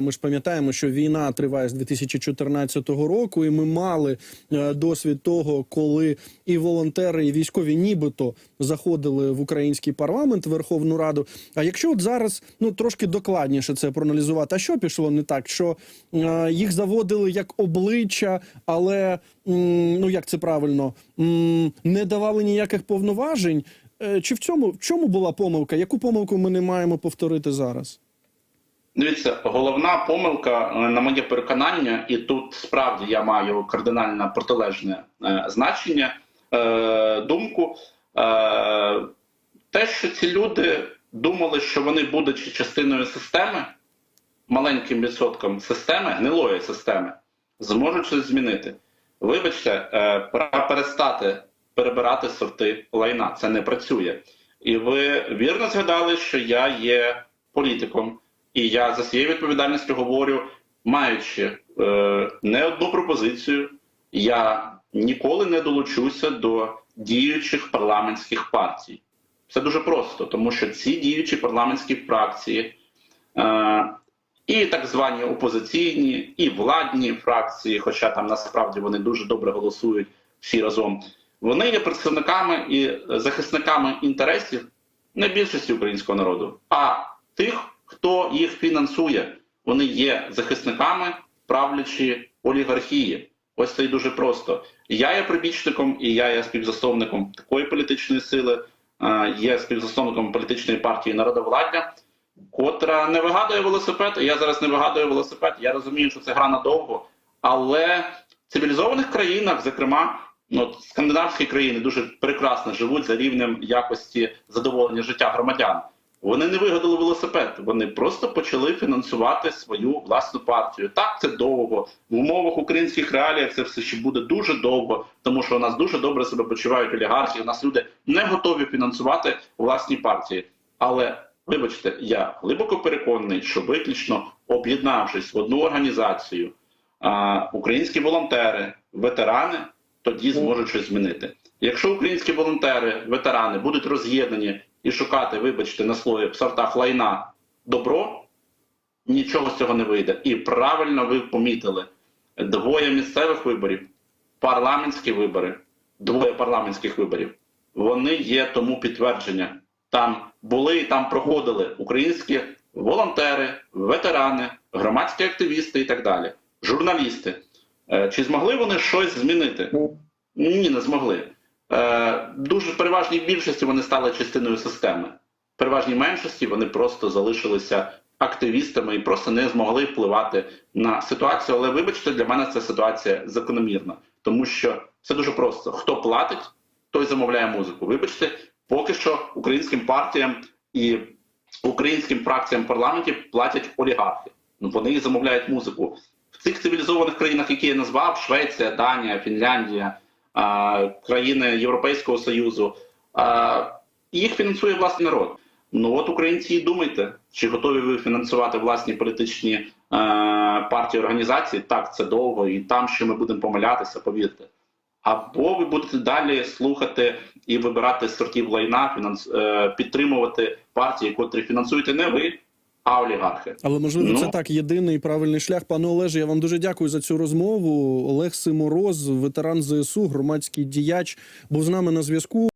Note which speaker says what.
Speaker 1: Ми ж пам'ятаємо, що війна триває з 2014 року, і ми мали е, досвід того, коли і волонтери, і військові нібито заходили в український парламент, Верховну Раду. А якщо от зараз ну трошки докладніше це проаналізувати, а що пішло не так? Що е, їх заводили як обличчя, але ну як це правильно, не давали ніяких повноважень. Е, Чи в цьому в чому була помилка? Яку помилку ми не маємо повторити зараз?
Speaker 2: Дивіться, головна помилка, е, на моє переконання, і тут справді я маю кардинально протилежне е, значення, е, думку. Те, що ці люди думали, що вони, будучи частиною системи, маленьким відсотком системи, гнилої системи, зможуть щось змінити. Вибачте, перестати перебирати сорти лайна. Це не працює. І ви вірно згадали, що я є політиком. І я за своєю відповідальністю говорю, маючи е, не одну пропозицію, я ніколи не долучуся до діючих парламентських партій. Це дуже просто, тому що ці діючі парламентські фракції, е, і так звані опозиційні, і владні фракції, хоча там насправді вони дуже добре голосують всі разом, вони є представниками і захисниками інтересів не більшості українського народу, а тих, хто їх фінансує. Вони є захисниками правлячі олігархії. Ось це і дуже просто. Я є прибічником і я є співзасновником такої політичної сили, е, є співзасновником політичної партії народовладдя, котра не вигадує велосипед. Я зараз не вигадую велосипед. Я розумію, що це гра надовго, але в цивілізованих країнах, зокрема, ну, от скандинавські країни дуже прекрасно живуть за рівнем якості задоволення життя громадян. Вони не вигадали велосипед, вони просто почали фінансувати свою власну партію. Так, це довго. В умовах українських реалій це все ще буде дуже довго, тому що у нас дуже добре себе почувають олігархи. У нас люди не готові фінансувати власні партії. Але вибачте, я глибоко переконаний, що виключно об'єднавшись в одну організацію, українські волонтери, ветерани тоді зможуть щось змінити. Якщо українські волонтери, ветерани будуть роз'єднані і шукати, вибачте, на слові в сортах лайна добро, нічого з цього не вийде. І правильно ви помітили: двоє місцевих виборів, парламентські вибори, двоє парламентських виборів. Вони є тому підтвердження. Там були і там проходили українські волонтери, ветерани, громадські активісти і так далі, журналісти. Е, Чи змогли вони щось змінити? Ні, не змогли. Е, дуже переважній більшості вони стали частиною системи. В переважній меншості вони просто залишилися активістами і просто не змогли впливати на ситуацію. Але вибачте, для мене ця ситуація закономірна, тому що все дуже просто: хто платить, той замовляє музику. Вибачте, поки що українським партіям і українським фракціям парламенті платять олігархи. Ну вони і замовляють музику в цих цивілізованих країнах, які я назвав: Швеція, Данія, Фінляндія країни Європейського Союзу, їх фінансує власний народ. Ну от українці і думайте, чи готові ви фінансувати власні політичні е, партії організації? Так, це довго, і там ще ми будемо помилятися, повірте. Або ви будете далі слухати і вибирати сортів лайна, фінанс, е, підтримувати партії, котрі фінансуєте не ви, а олігархи.
Speaker 1: Але можливо,
Speaker 2: Ну.
Speaker 1: це так єдиний правильний шлях. Пане Олеже, я вам дуже дякую за цю розмову. Олег Симороз, ветеран ЗСУ, громадський діяч, був з нами на зв'язку.